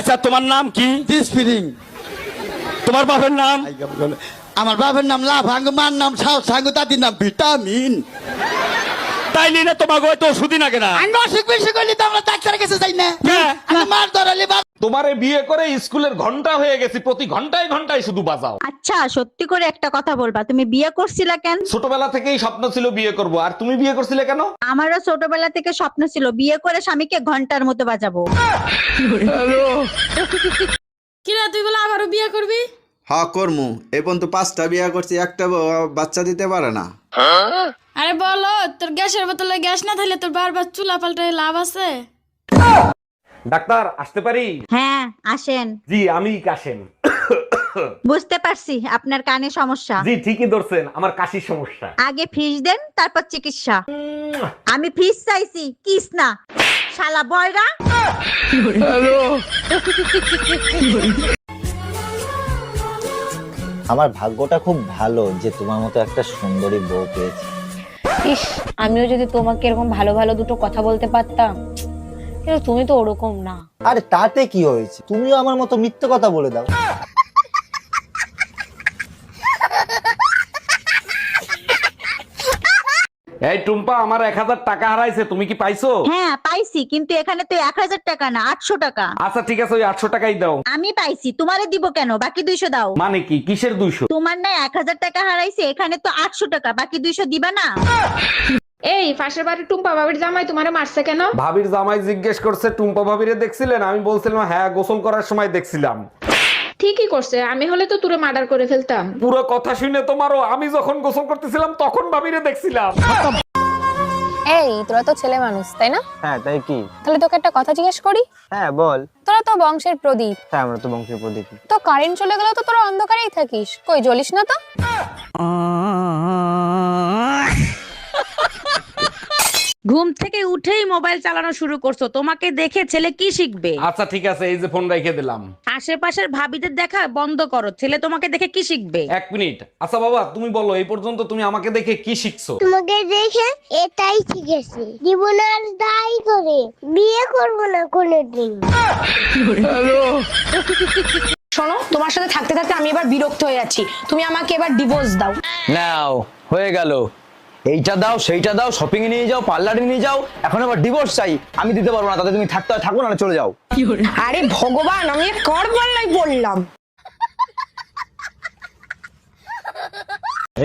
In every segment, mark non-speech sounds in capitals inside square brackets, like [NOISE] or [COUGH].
আচ্ছা তোমার নাম কি? তোমার বাপের নাম? আমার বাপের নাম লাভাঙ্গ মার নাম সাউ সাঙ্গু দাদির নাম ভিটামিন। তাইলে না তোমাকে হয়তো ওষুধই না। কেনা আমি অসুখ বিসুখ হইলে তো আমরা ডাক্তারের কাছে যাই না। হ্যাঁ। আমি মার ধরালে বা তোমারে বিয়ে করে স্কুলের ঘণ্টা হয়ে গেছি প্রতি ঘন্টায় ঘন্টায় শুধু বাজাও। আচ্ছা সত্যি করে একটা কথা বলবা। তুমি বিয়ে করছিলা কেন? ছোটবেলা থেকেই স্বপ্ন ছিল বিয়ে করব। আর তুমি বিয়ে করছিলে কেন? আমারও ছোটবেলা থেকে স্বপ্ন ছিল বিয়ে করে স্বামীকে ঘণ্টার মতো বাজাবো। কিরা তুই বলে আবারও বিয়ে করবি? হ কর্মু। এই পর্যন্ত পাঁচটা বিয়ে করছি একটা বাচ্চা দিতে পারে না। আরে বলো তোর গ্যাসের বোতলে গ্যাস না থাকলে তোর বারবার চুলা পাল্টায় লাভ আছে? ডাক্তার আসতে পারি? হ্যাঁ আসেন। জি আমি কাশেম। বুঝতে পারছি আপনার কানে সমস্যা। জি ঠিকই ধরছেন আমার কাশির সমস্যা। আগে ফিস দেন তারপর চিকিৎসা। আমি ফিস চাইছি কিস না। শালা বয়রা। আমার ভাগ্যটা খুব ভালো যে তোমার মতো একটা সুন্দরী বউ পেয়েছি। ইস, আমিও যদি তোমাকে এরকম ভালো ভালো দুটো কথা বলতে পারতাম, কিন্তু তুমি তো ওরকম না। আরে তাতে কি হয়েছে? তুমিও আমার মতো মিথ্যে কথা বলে দাও। এই টুম্পা আমার এক হাজার টাকা হারাইছে তুমি কি পাইছো? হ্যাঁ পাইছি কিন্তু এখানে তো এক হাজার টাকা না আটশো টাকা। আচ্ছা ঠিক আছে ওই আটশো টাকাই দাও। আমি পাইছি তোমারে দিব কেন? বাকি দুইশো দাও। মানে কি? কিসের দুইশো? তোমার না এক হাজার টাকা হারাইছে এখানে তো আটশো টাকা বাকি দুইশো দিবা না? এই পাশের বাড়ির টুম্পা ভাবির জামাই তোমারে মারছে কেন? ভাবির জামাই জিজ্ঞেস করছে টুম্পা ভাবিরে দেখছিলেন? আমি বলছিলাম হ্যাঁ গোসল করার সময় দেখছিলাম। ঠিকই করছে আমি হলে তো তুরে মার্ডার করে ফেলতাম। পুরো কথা শুনে তোমারও আমি যখন গোসল করতেছিলাম তখন ভাবিরে দেখছিলাম। এই তোরা তো ছেলে মানুষ তাই না? হ্যাঁ তাই কি? তাহলে তোকে একটা কথা জিজ্ঞেস করি? হ্যাঁ বল। তোরা তো বংশের প্রদীপ। হ্যাঁ আমরা তো বংশের প্রদীপ। তো কারেন্ট চলে গেলেও তো তোরা অন্ধকারেই থাকিস। কই জ্বলিস না তো? ঘুম থেকে উঠেই মোবাইল চালানো শুরু করছ। তোমাকে দেখে ছেলে কি শিখবে? আচ্ছা ঠিক আছে এই যে ফোন রেখে দিলাম। আশেপাশের ভাবিদের দেখা বন্ধ করো। ছেলে তোমাকে দেখে কি শিখবে? এক মিনিট। আচ্ছা বাবা তুমি বলো এই পর্যন্ত তুমি আমাকে দেখে কি শিখছো? তোমাকে দেখে এটাই শিখেছি। জীবন আর দায় করে। বিয়ে করব না কোনোদিন। শোনো তোমার সাথে থাকতে থাকতে আমি এবার বিরক্ত হয়ে যাচ্ছি। তুমি আমাকে এবার ডিভোর্স দাও। নাও হয়ে গেল। এইটা দাও সেইটা দাও শপিং এ নিয়ে যাও পার্লারে নিয়ে যাও এখন আবার ডিভোর্স চাই। আমি দিতে পারব না তাতে তুমি থাকতে হয় থাকো না চলে যাও। আরে ভগবান আমি কর বললাই বললাম।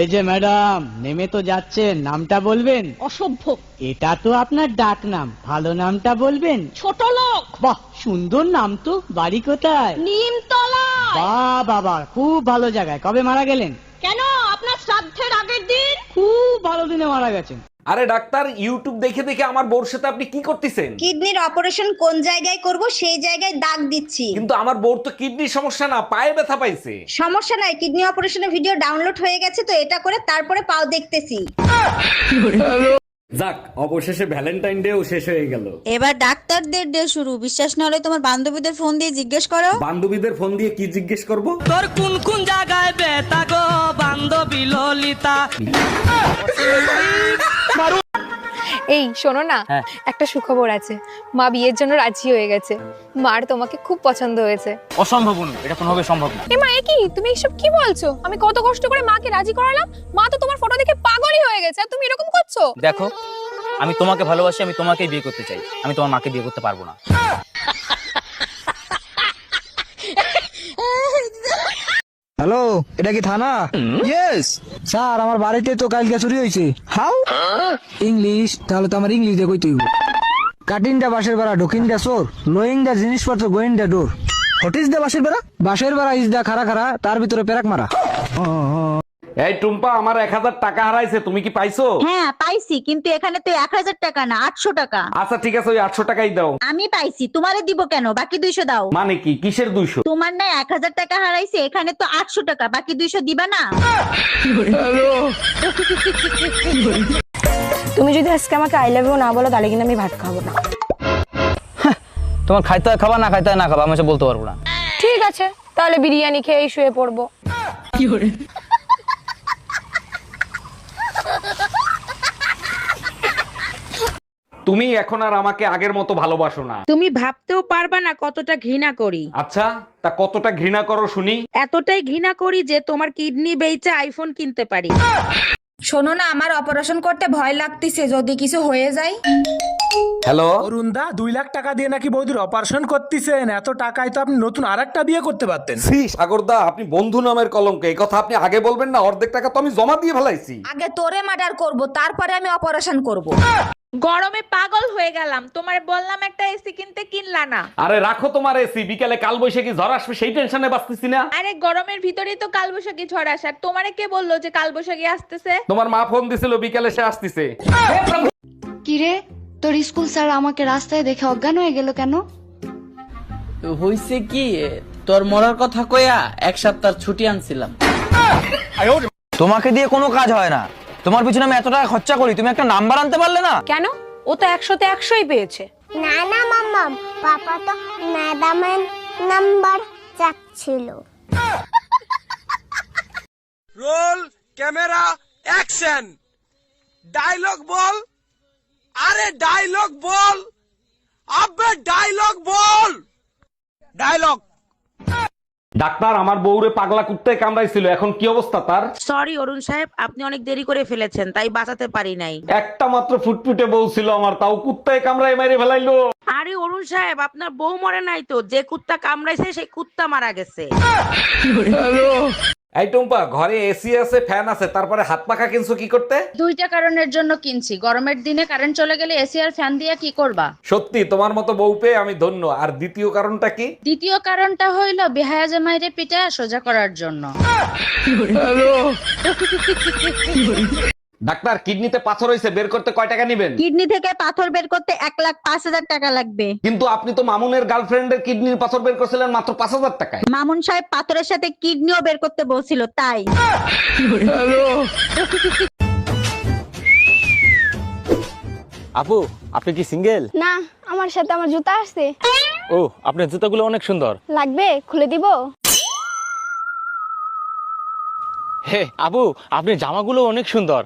এই যে ম্যাডাম নেমে তো যাচ্ছেন নামটা বলবেন? অসভ্য। এটা তো আপনার ডাক নাম ভালো নামটা বলবেন? ছোট লোক। বাহ সুন্দর নাম তো বাড়ি কোথায়? নিমতলা বাহ বাবা খুব ভালো জায়গায়। কবে মারা গেলেন কেন আপনার শ্রাদ্ধের আগের দিন খুব ভালো দিনে মারা গেছেন। আরে ডাক্তার ইউটিউব দেখে দেখে আমার বউর সাথে আপনি কি করতেছেন? কিডনির অপারেশন কোন জায়গায় করব সেই জায়গায় দাগ দিচ্ছি। কিন্তু আমার বউর তো কিডনির সমস্যা না পায়ে ব্যথা পাইছে। সমস্যা নাই কিডনি অপারেশনের ভিডিও ডাউনলোড হয়ে গেছে তো এটা করে তারপরে পাও দেখতেছি। [LAUGHS] যাক অবশেষে ভ্যালেন্টাইন ডেও শেষ হয়ে গেল। এবার ডাক্তারদের ডে শুরু। বিশ্বাস না হলে তোমার বান্ধবীদের ফোন দিয়ে জিজ্ঞেস করো। বান্ধবীদের ফোন দিয়ে কি জিজ্ঞেস করব? তোর কোন কোন জায়গায় বেতা গো বান্ধবী ললিতা? এই শোনো না একটা সুখবর আছে। মা বিয়ের জন্য রাজি হয়ে গেছে। মার তোমাকে খুব পছন্দ হয়েছে। অসম্ভব এটা কোনোভাবে সম্ভব না। এ মা এ কি? তুমি এসব কি বলছো? আমি কত কষ্ট করে মাকে রাজি করালাম? মা তো তোমার ফটো দেখে পাগলই হয়ে গেছে আর তুমি এরকম করছ দেখো আমি তোমাকে ভালোবাসি আমি তোমাকেই বিয়ে করতে চাই। আমি তোমার মাকে বিয়ে করতে পারব না। হ্যালো এটা কি থানা? ইয়েস স্যার আমার বাড়িতে তো কালকে চুরি হয়েছে। হাউ ইংলিশ তাহলে তো আমার ইংলিশ দিয়ে কইতে হইব। কাটিং দা বাসের বেড়া ঢুকিং দা চোর লোয়িং দা জিনিসপত্র going the door. What is the বাসের বেড়া? বাসের বেড়া ইজ দা খারা খারা তার ভিতরে পেরাক মারা। এই টুম্পা আমার এক হাজার টাকা হারাইছে তুমি কি পাইছো? হ্যাঁ পাইছি কিন্তু এখানে তো এক হাজার টাকা না আটশো টাকা। আচ্ছা ঠিক আছে ওই আটশো টাকাই দাও। আমি পাইছি তোমারে দিব কেন? বাকি দুইশো দাও। মানে কি? কিসের দুইশো? তোমার না এক হাজার টাকা হারাইছে এখানে তো আটশো টাকা বাকি দুইশো দিবা না? তুমি যদি আজকে আমাকে আই লাভ ইউ না বলো তাহলে কিন্তু আমি ভাত খাব না। তোমার খাইতে হয় খাবা না খাইতে হয় না খাবা আমি এসব বলতে পারব না। ঠিক আছে তাহলে বিরিয়ানি খেয়েই শুয়ে পড়ব। তুমি এখন আর আমাকে আগের মতো ভালোবাসো না। তুমি ভাবতেও পারবা না কতটা ঘৃণা করি। আচ্ছা তা কতটা ঘৃণা করো শুনি। এতটাই ঘৃণা করি যে তোমার কিডনি বেচে আইফোন কিনতে পারি। শোনো না আমার অপারেশন করতে ভয় লাগতেছে যদি কিছু হয়ে যায়। হ্যালো অরুণদা দুই লাখ টাকা দিয়ে নাকি বৌদির অপারেশন করতেছেন। এত টাকায় তো আপনি নতুন আর একটা বিয়ে করতে পারতেন। সি সাগরদা আপনি বন্ধু নামের কলঙ্ক। এই কথা আপনি আগে বলবেন না অর্ধেক টাকা তো আমি জমা দিয়ে ফেলাইছি। আগে তোরে মার্ডার করব তারপরে আমি অপারেশন করব। গরমে পাগল হয়ে গেলাম। তোমার বললাম একটা এসি কিনতে কিনলা না। আরে রাখো তোমার এসি বিকালে কাল বৈশাখী ঝড় আসবে সেই টেনশনে বাঁচতেছি না। আরে গরমের ভিতরেই তো কালবৈশাখী ঝড় আসার তোমারে কে বলল যে কালবৈশাখী আসতেছে? তোমার মা ফোন দিছিল বিকালে সে আসতেছে। কিরে? তোর স্কুল স্যার আমাকে রাস্তায় দেখে অজ্ঞান হয়ে গেল কেন? হইছে কি? তোর মরার কথা কইয়া এক সপ্তাহ ছুটি আনছিলাম। তোমাকে দিয়ে কোনো কাজ হয় না। তোমার পিছনে আমি এত টাকা খরচা করি তুমি একটা নাম্বার আনতে পারলে না? কেন? ও তো একশোতে একশোই পেয়েছে। না না মাম্মাম পাপা তো ম্যাডামের নাম্বার চাচ্ছিল। রোল ক্যামেরা অ্যাকশন ডায়লগ বল। আরে ডায়লগ বল। আবে ডায়লগ বল। ডায়লগ ডাক্তার আমার বউরে পাগলা কুত্তায় কামড়াইছিল। এখন কি অবস্থা তার? সরি অরুণ সাহেব আপনি অনেক দেরি করে ফেলেছেন তাই বাঁচাতে পারি নাই। একটা মাত্র ফুটফুটে বউ ছিল আমার তাও কুত্তায় কামড়ায় মেরে ফেলাইলো। আরে অরুণ সাহেব আপনার বউ মরে নাই তো যে কুত্তা কামড়াইছে সেই কুত্তা মারা গেছে। এই টুম্পা ঘরে এসি আছে ফ্যান আছে তারপরে হাত পাখা কিনছো কি করতে? দুইটা কারণের জন্য কিনছি। গরমের দিনে কারেন্ট চলে গেলে এসি আর ফ্যান দিয়ে কি করবা? সত্যি তোমার মতো বউ পেয়ে আমি ধন্য। আর দ্বিতীয় কারণটা কি? দ্বিতীয় কারণটা হইল বেহায়া জামাইরে পিঠা সোজা করার জন্য। [LAUGHS] ডাক্তার কিডনিতে পাথর হয়েছে বের করতে কয় টাকা নেবেন? কিডনি থেকে পাথর বের করতে এক লাখ পাঁচ হাজার টাকা লাগবে। কিন্তু আপনি তো মামুনের গার্লফ্রেন্ডের কিডনির পাথর বের করছিলেন মাত্র পাঁচ হাজার টাকায়। মামুন সাহেব পাথরের সাথে কিডনিও বের করতে বলছিল তাই। আপু আপনি কি সিঙ্গেল? না আমার সাথে আমার জুতা আসছে ও আপনার জুতাগুলো অনেক সুন্দর। লাগবে? খুলে দিব? হে আবু আপনি জামাগুলো অনেক সুন্দর।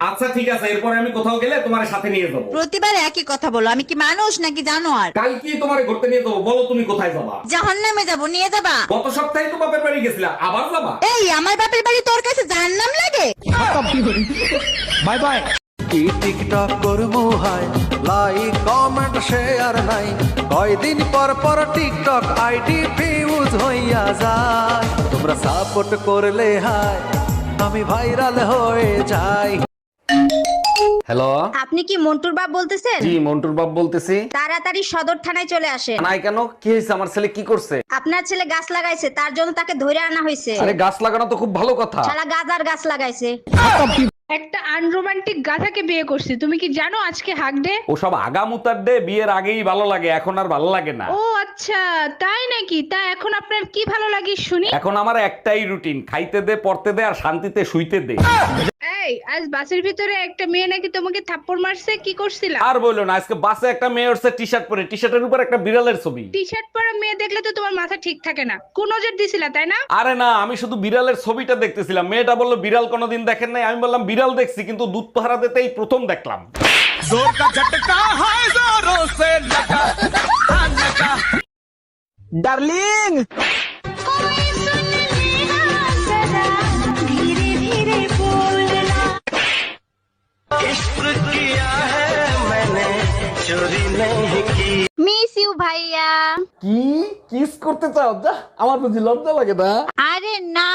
আচ্ছা ঠিক আছে এরপরে আমি কোথাও গেলে তোমার সাথে নিয়ে যাব। প্রতিবার একই কথা বলো আমি কি মানুষ নাকি জানো আর কালকে তোমার ঘুরতে নিয়ে যাব বলো তুমি কোথায় যাবা? জাহান নামে যাব নিয়ে যাবা? গত সপ্তাহে তো বাপের বাড়ি গেছিলা আবার যাবা? এই আমার বাপের বাড়ি তোর কাছে জাহান নাম লাগে? Bye bye. কি টিকটক করব হাই লাইক কমেন্ট শেয়ার নাই। কয়দিন পর পর টিকটক আইডি ফিউজ হইয়া যায়। তোমরা সাপোর্ট করলে হাই আমি ভাইরাল হয়ে যাই। হ্যালো আপনি কি মন্টুর বাপ বলতেছেন? জি মন্টুর বাপ বলতেছি। তাড়াতাড়ি সদর থানায় চলে আসেন। নাই কেন? কি হয়েছে? আমার ছেলে কি করছে? আপনার ছেলে গাছ লাগাইছে তার জন্য তাকে ধরে আনা হয়েছে। আরে গাছ লাগানো তো খুব ভালো কথা। সারা গাজার গাছ লাগাইছে। একটা আনরোমান্টিক গাধাকে বিয়ে করছি। তুমি কি জানো আজকে হাক ডে ওসব আগামুতার দে বিয়ের আগেই ভালো লাগে এখন আর ভালো লাগে না। ও আচ্ছা তাই নাকি? তা এখন আপনার কি ভালো লাগে শুনি? এখন আমার একটাই রুটিন খাইতে দে পড়তে দে আর শান্তিতে শুইতে দে। এই আজ বাসের ভিতরে একটা মেয়ে নাকি তোমাকে থাপ্পড় মারছে? কি করছিলা? আর বলল না আজকে বাসে একটা মেয়ে উঠছে টি শার্ট পরে। টি শার্টের উপর একটা বিড়ালের ছবি। টি শার্ট পরা মেয়ে দেখলে তো তোমার মাথা ঠিক থাকে না। কোন নজর দিছিলা তাই না? আরে না আমি শুধু বিড়ালের ছবিটা দেখতেছিলাম। মেয়েটা বলল বিড়াল কোনোদিন দেখেন নাই। আমি বললাম বিড়াল দেখছি কিন্তু দুধ পাহারা দিতেই প্রথম দেখলাম। ডার্লিং ইউ ভাইয়া। কি? কিস করতে চাও? যা আমার বুঝি লজ্জা লাগে না? আরে না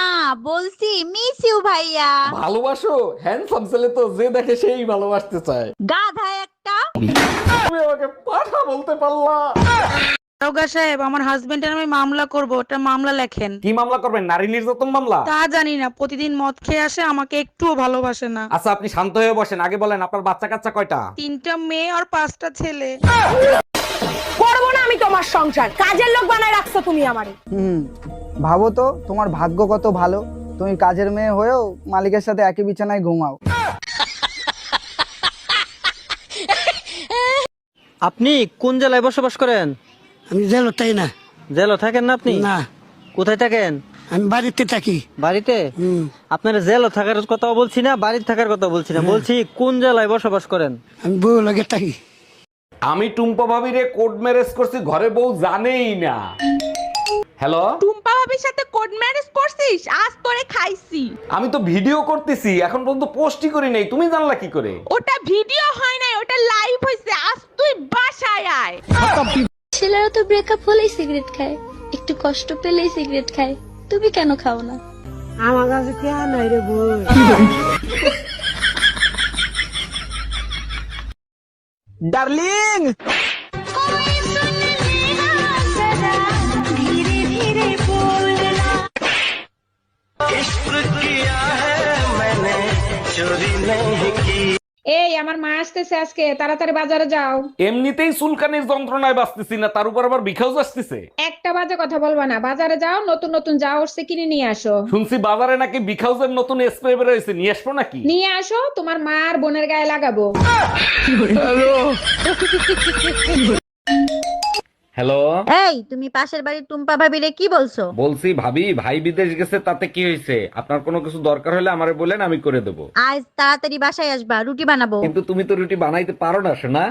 বলছি মিস ইউ ভাইয়া। ভালোবাসো? হ্যান্ডসাম ছেলে তো যে দেখে সেই ভালোবাসতে চায়। গাধা একটা। তুমি আমাকে পাঠা বলতে পারলা। দারোগা সাহেব আমার হাজবেন্ডের আমি মামলা করব ওটা মামলা লেখেন। কি মামলা করবেন? নারী নির্যাতন মামলা? তা জানি না প্রতিদিন মদ খেয়ে আসে আমাকে একটুও ভালোবাসে না। আচ্ছা আপনি শান্ত হয়ে বসেন। আগে বলেন আপনার বাচ্চা কাচ্চা কয়টা? তিনটা মেয়ে আর পাঁচটা ছেলে। করব না আমি তোমার সংসার। কাজের লোক বানায় রাখছো তুমি আমারে। হুম ভাবো তো তোমার ভাগ্য কত ভালো। তুমি কাজের মেয়ে হয়েও মালিকের সাথে একই বিছানায় ঘুমাও। আপনি কোন জেলায় বসবাস করেন? আমি জেল তাই না। জেলা থাকেন না আপনি? না। কোথায় থাকেন? আমি বাড়িতে থাকি। বাড়িতে? আপনার জেলও থাকার কথা বলছি না বাড়িতে থাকার কথা বলছি না। বলছি কোন জেলায় বসবাস করেন? আমি বউ লাগে থাকি। আমি টুম্পা ভাবিরে কোড ম্যারেজ করছি ঘরে বউ জানেই না। হ্যালো? টুম্পা ভাবির সাথে কোড ম্যারেজ করছিস? আজ তোরে খাইছি। আমি তো ভিডিও করতেছি এখন পর্যন্ত পোস্টই করি নাই তুমি জানলা কি করে? ওটা ভিডিও হয় নাই ওটা লাইভ হইছে আজ তুই বাসায় আয়। ছেলেরা তো ব্রেকআপ হলেই সিগারেট খায় একটু কষ্ট পেলেই সিগারেট খায় তুমি কেন খাও না? আমার কাছে কে নাই রে বউ ডার্লিং আমার মা আসতেছে আজকে তাড়াতাড়ি বাজারে যাও। এমনিতেই চুলকানির যন্ত্রণায় বাঁচতেছি না তার উপর আবার বিখাউজ আসতেছে? একটা বাজে কথা বলবা না বাজারে যাও নতুন নতুন যা উঠছে কিনে নিয়ে আসো। শুনছি বাজারে নাকি বিখাউজের নতুন স্প্রে বেরোয়েছে নিয়ে আসব নাকি? নিয়ে আসো তোমার মা আর বোনের গায়ে লাগাবো। হ্যালো? এই তুমি পাশের বাড়ির টুম্পা ভাবিরে কি বলছো? বলছি ভাবি ভাই বিদেশ গেছে তাতে কি হয়েছে? আপনার কোনো কিছু দরকার হলে আমারে বলেন আমি করে দেবো। আজ তাড়াতাড়ি বাসায় আসবা রুটি বানাবো। কিন্তু তুমি তো রুটি বানাইতে পারো না শোনা